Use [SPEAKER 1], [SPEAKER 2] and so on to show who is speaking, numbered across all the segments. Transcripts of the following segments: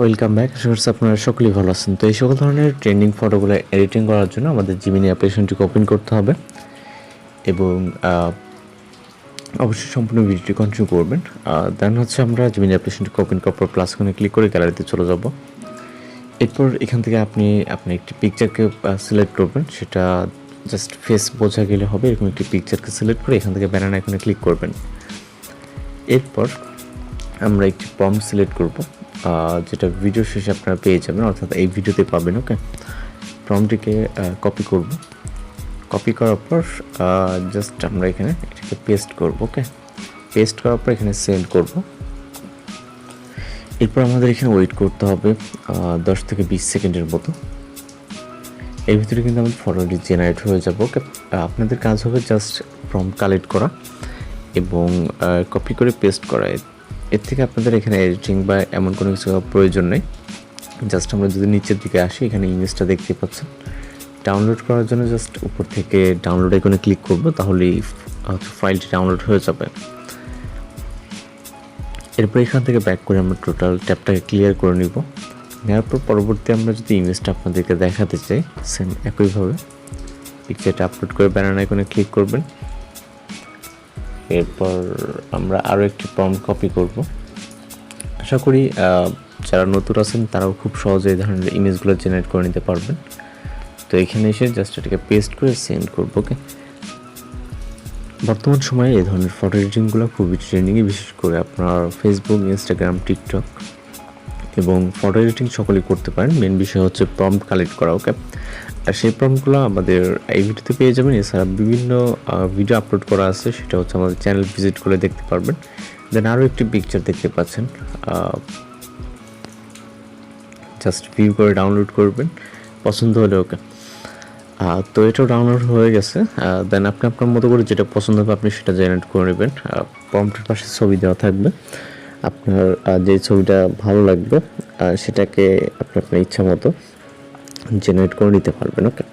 [SPEAKER 1] Welcome back আশা করছি আপনারা সকলেই ভালো আছেন। তো এই সকল ধরনের ট্রেন্ডিং ফটোগুলো এডিটিং করার জন্য আমাদের জিমিনি অ্যাপ্লিকেশনটিকে ওপেন করতে হবে এবং অবশ্যই সম্পূর্ণ ভিডিওটি কন্টিনিউ করবেন। দেন হচ্ছে আমরা জিমিনি অ্যাপ্লিকেশনটিকে ওপেন করার পর প্লাস কোনে ক্লিক করে গ্যালারিতে চলে যাব। এরপর এখান থেকে আপনি আপনি একটি পিকচারকে সিলেক্ট করবেন। সেটা জাস্ট ফেস বোঝা গেলে হবে। এরকম একটি পিকচারকে সিলেক্ট করে এখান থেকে ব্যানার আইকনে ক্লিক করবেন। এরপর আমরা একটি প্রম্পট সিলেক্ট করব। যেটা ভিডিও শেষে আপনারা পেয়ে যাবেন, অর্থাৎ এই ভিডিওতে পাবেন ওকে প্রম্পটিকে কপি করব। কপি করার পর জাস্ট আমরা এখানে এটাকে পেস্ট করব ওকে পেস্ট করার পর এখানে সেন্ড করব। এরপর আমাদের এখানে ওয়েট করতে হবে দশ থেকে বিশ সেকেন্ডের মতো। এর ভিতরে কিন্তু আমাদের ফটোটি জেনারেট হয়ে যাবে ওকে আপনাদের কাজ হবে জাস্ট ফর্ম কালেক্ট করা এবং কপি করে পেস্ট করা। এর- থেকে আপনাদের এখানে এডিটিং বা এমন কোনো কিছু প্রয়োজন নেই। জাস্ট আমরা যদি নিচের দিকে আসি, এখানে ইমেজটা দেখতে পাচ্ছেন। ডাউনলোড করার জন্য জাস্ট উপর থেকে ডাউনলোড আইকনে ক্লিক করব, তাহলেই ফাইলটি ডাউনলোড হয়ে যাবে। এরপর এখান থেকে ব্যাক করে আমরা টোটাল ট্যাবটাকে ক্লিয়ার করে নিব। নেওয়ার পর পরবর্তী আমরা যদি ইমেজটা আপনাদেরকে দেখাতে চাই সেম একইভাবে। পিকচারটা আপলোড করে ব্যানার আইকনে ক্লিক করবেন। এরপর আমরা আরও একটি প্রম কপি করব। আশা করি যারা নতুন আছেন, তারাও খুব সহজে এই ধরনের ইমেজগুলো জেনারেট করে নিতে পারবেন। তো এখানে এসে জাস্ট এটাকে পেস্ট করে সেন্ড করব ওকে বর্তমান সময়ে এই ধরনের ফটো এডিটিংগুলো খুবই ট্রেন্ডিংয়ে বিশেষ করে আপনার ফেসবুক ইনস্টাগ্রাম টিকটক এবং ফটো এডিটিং সকলেই করতে পারেন। মেন বিষয় হচ্ছে প্রম্পট কালেক্ট করা ওকে আর সেই প্রম্পটগুলো আমাদের এই ভিডিওতে পেয়ে যাবেন। এছাড়া বিভিন্ন ভিডিও আপলোড করা আছে, সেটা হচ্ছে আমাদের চ্যানেল ভিজিট করে দেখতে পারবেন। দেন আরও একটি পিকচার দেখতে পাচ্ছেন জাস্ট ভিউ করে ডাউনলোড করবেন। পছন্দ হলে ওকে তো এটাও ডাউনলোড হয়ে গেছে। দেন আপনি আপনার মতো করে যেটা পছন্দ হবে, আপনি সেটা জেনারেট করে নেবেন। প্রম্পটের পাশে ছবি দেওয়া থাকবে। আপনার যে ছবিটা ভালো লাগবে সেটাকে আপনি আপনার ইচ্ছা মতো জেনারেট করে নিতে পারবেন ওকে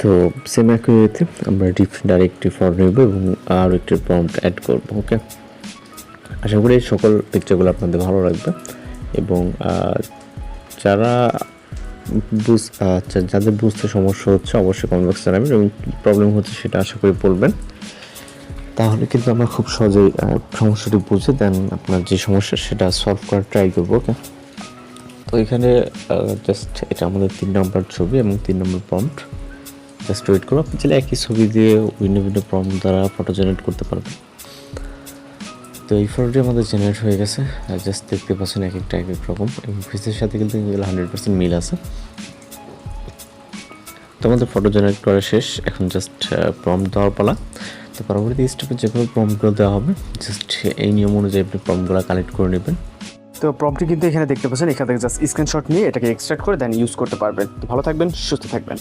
[SPEAKER 1] তো সেম ওয়েতে আমরা ডিফারেন্ট আরেকটি ফর্ম নেব এবং আরও একটি প্রম্পট অ্যাড করব ওকে আশা করি সকল পিকচারগুলো আপনাদের ভালো লাগবে এবং যারা বুঝ আচ্ছা যাদের বুঝতে সমস্যা হচ্ছে অবশ্যই কমেন্ট বক্সে জানাবেন এবং প্রবলেম হচ্ছে সেটা আশা করি বলবেন। তাহলে কিন্তু আমরা খুব সহজেই সমস্যাটি বুঝে দেন আপনার যে সমস্যা সেটা সলভ করার ট্রাই করব ওকে তো এখানে জাস্ট এটা আমাদের তিন নম্বর ছবি এবং তিন নম্বর প্রম্পট জাস্ট ওয়েট করব আপনি চাইলে একই ছবি দিয়ে ভিন্ন ভিন্ন প্রম্পট দ্বারা ফটো জেনারেট করতে পারবেন। তো এই ফটোটি আমাদের জেনারেট হয়ে গেছে। জাস্ট দেখতে পাচ্ছেন এক একটা, এক এক রকম। এবং ফেসের সাথে কিন্তু হান্ড্রেড পার্সেন্ট মিল আছে। তো আমাদের ফটো জেনারেট করা শেষ। এখন জাস্ট প্রম্পট দেওয়ার পালা। তো পরবর্তী স্টেপে যেভাবে প্রমগুলো দেওয়া হবে জাস্ট এই নিয়ম অনুযায়ী আপনি প্রমগুলো কালেক্ট করে নেবেন।
[SPEAKER 2] তো প্রম্পটি কিন্তু এখানে দেখতে পাচ্ছেন, এখান থেকে জাস্ট স্ক্রিনশট নিয়ে এটাকে এক্সট্রাক্ট করে দেন ইউজ করতে পারবেন। তো ভালো থাকবেন, সুস্থ থাকবেন।